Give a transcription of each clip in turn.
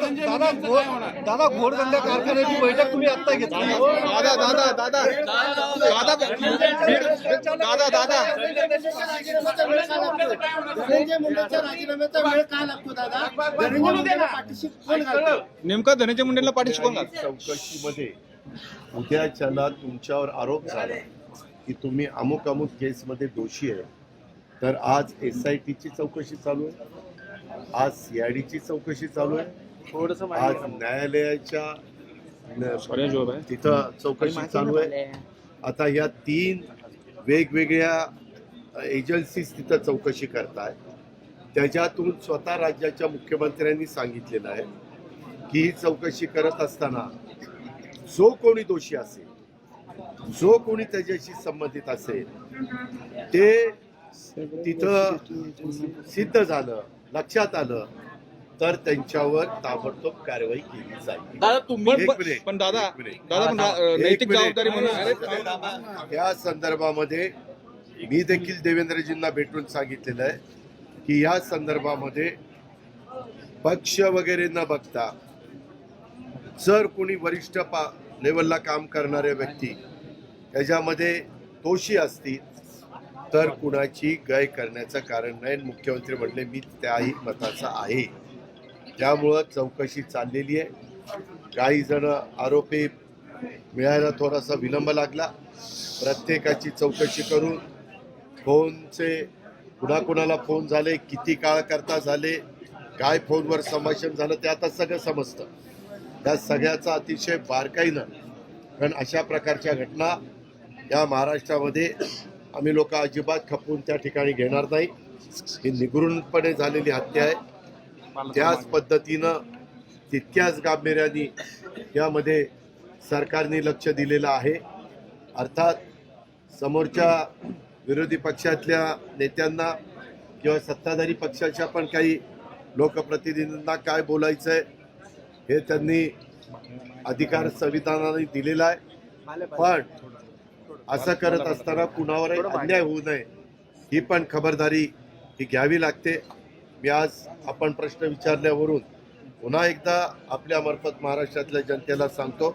दादा घोड- दादा कारखान्याची बैठक तुम्ही आता घेतली. दादा दादा दादा दादा. दादा दादा धनंजय मुंडेच्या राजीनाम्याचा वेळ का लागतो दादा धनंजय मुंडेला पाठीशी कोण घालतं? नेमका धनंजय मुंडेला पाठी शिकवून घाल. चौकशीमध्ये उद्याच्याला तुमच्यावर आरोप झाला की तुम्ही अमुक अमुक केसमध्ये दोषी आहे तर आज एस आय टीची चौकशी चालू आहे आज सी आय डीची चौकशी चालू आहे आज न्यायालयाच्या तिथं चौकशी चालू आहे. आता या तीन वेगवेगळ्या एजन्सीज तिथं चौकशी करताय. त्याच्यातून स्वतः राज्याच्या मुख्यमंत्र्यांनी सांगितलेलं आहे की ही चौकशी करत असताना जो कोणी दोषी असेल जो कोणी त्याच्याशी संबंधित असेल ते तिथं सिद्ध झालं लक्षात आलं तर त्यांच्यावर ताबडतोब कारवाई केली जाईल दादा तुम्ही. पण नैतिक. जबाबदारी म्हणून या संदर्भामध्ये मी देखील देवेंद्रजींना भेटून सांगितलेलं आहे की या संदर्भामध्ये पक्ष वगैरे न बघता जर कोणी वरिष्ठ पा लेवलला काम करणारे व्यक्ती त्याच्यामध्ये दोषी असतील तर कुणाची गय करण्याचं कारण नाही मुख्यमंत्री म्हणले मी त्याही मताचा आहे त्यामुळं चौकशी चाललेली आहे. काही जण आरोपी मिळायला थोडासा विलंब लागला. प्रत्येकाची चौकशी करून फोनचे कुणाकुणाला फोन झाले किती काळ करता झाले काय फोनवर संभाषण झालं ते आता सगळं समजतं. त्या सगळ्याचा अतिशय बारकाईनं कारण अशा प्रकारच्या घटना या महाराष्ट्रामध्ये आम्ही लोक अजिबात खपवून त्या ठिकाणी घेणार नाही. ही निगृणपणे झालेली हत्या आहे. त्याच पद्धतीनं तितक्याच गांभीर्याने यामध्ये सरकारने लक्ष दिलेलं आहे. अर्थात समोरच्या विरोधी पक्षातल्या नेत्यांना किंवा सत्ताधारी पक्षाच्या पण काही लोकप्रतिनिधींना काय बोलायचं आहे हे त्यांनी अधिकार संविधानाने दिलेला आहे. पण असं करत असताना कुणावरही अन्याय होऊ नये ही पण खबरदारी ही घ्यावी लागते. मी आज आपण प्रश्न विचारल्यावरून पुन्हा एकदा आपल्यामार्फत महाराष्ट्रातल्या जनतेला सांगतो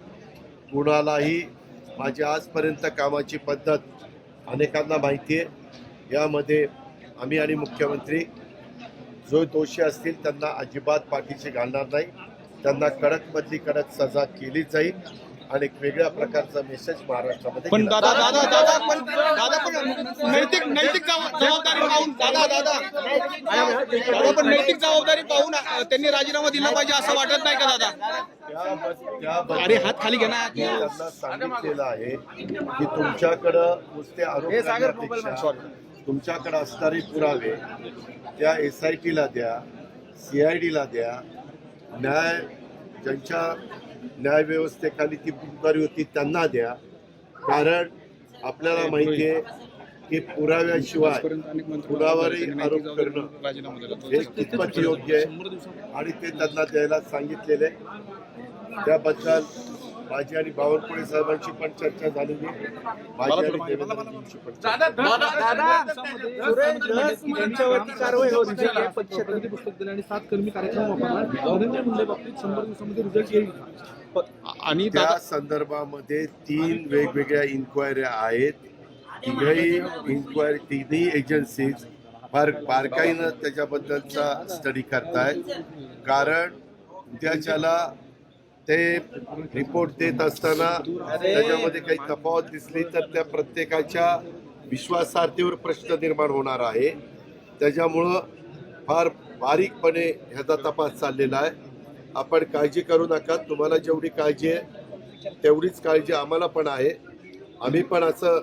कुणालाही माझी आजपर्यंत कामाची पद्धत अनेकांना माहिती आहे. यामध्ये आम्ही आणि मुख्यमंत्री जो दोषी असतील त्यांना अजिबात पाठीशी घालणार नाही. त्यांना कडकमधली कडक सजा केली जाईल. आणि एक वेगळ्या प्रकारचा मेसेज महाराष्ट्रामध्ये पण दादा दादा दादा पण दादा पण नैतिक नैतिक जबाब- जबाबदारी पाहून दादा दादा. दादा पण नैतिक जबाबदारी पाहून अ, त्यांनी राजीनामा दिला पाहिजे असं वाटत नाही का दादा? त्याबद्दल अरे हात खाली घे ना. मी त्यांना सांगितलेलं आहे की तुमच्याकडं नुसते आरोप करण्यापेक्षा तुमच्याकडे असणारे पुरावे त्या एस आय टीला द्या सी आय डीला द्या न्याय ज्यांच्या न्यायव्यवस्थेखाली ती पुकारी होती त्यांना द्या. कारण आपल्याला माहिती आहे की पुराव्याशिवाय कुणावरही आरोप करणं हे कितपत योग्य आहे आणि ते त्यांना द्यायला सांगितलेले त्याबद्दल माझी आणि बावनकुळे साहेबांची पण चर्चा झालेली. माझी आणि देवेंद्रजींची पण चर्चा. त्या संदर्भामध्ये तीन वेगवेगळ्या इन्क्वायऱ्या आहेत. तिघही इन्क्वायरी तिन्ही एजन्सीज फार बारकाईनं त्याच्याबद्दलचा स्टडी करतायत. कारण त्याच्याला ते रिपोर्ट देत असताना त्याच्यामध्ये काही तफावत दिसली तर त्या प्रत्येकाच्या विश्वासार्हतेवर प्रश्न निर्माण होणार आहे. त्याच्यामुळं फार बारीकपणे ह्याचा तपास चाललेला आहे. आपण काळजी करू नका. तुम्हाला जेवढी काळजी आहे तेवढीच काळजी आम्हाला पण आहे. आम्ही पण असं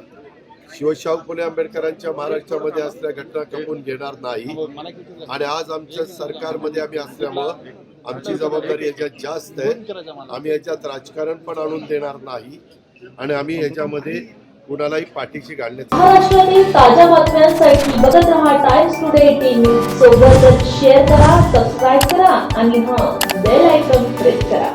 शिवशाहू फुले आंबेडकरांच्या महाराष्ट्रामध्ये असल्या घटना कमवून घेणार नाही. आणि आज आमच्या सरकारमध्ये आम्ही असल्यामुळं आमची जबाबदारी याच्यात जास्त आहे. आम्ही याच्यात राजकारण पण आणून देणार नाही आणि आम्ही याच्यामध्ये कुणालाही पाठीशी घालण्याचं महाराष्ट्रातील ताज्या बातम्यांसाठी बघत रहा टाइम्स टुडे टीव्ही सोबतच शेअर करा सबस्क्राईब करा आणि हा बेल आयकॉन प्रेस करा.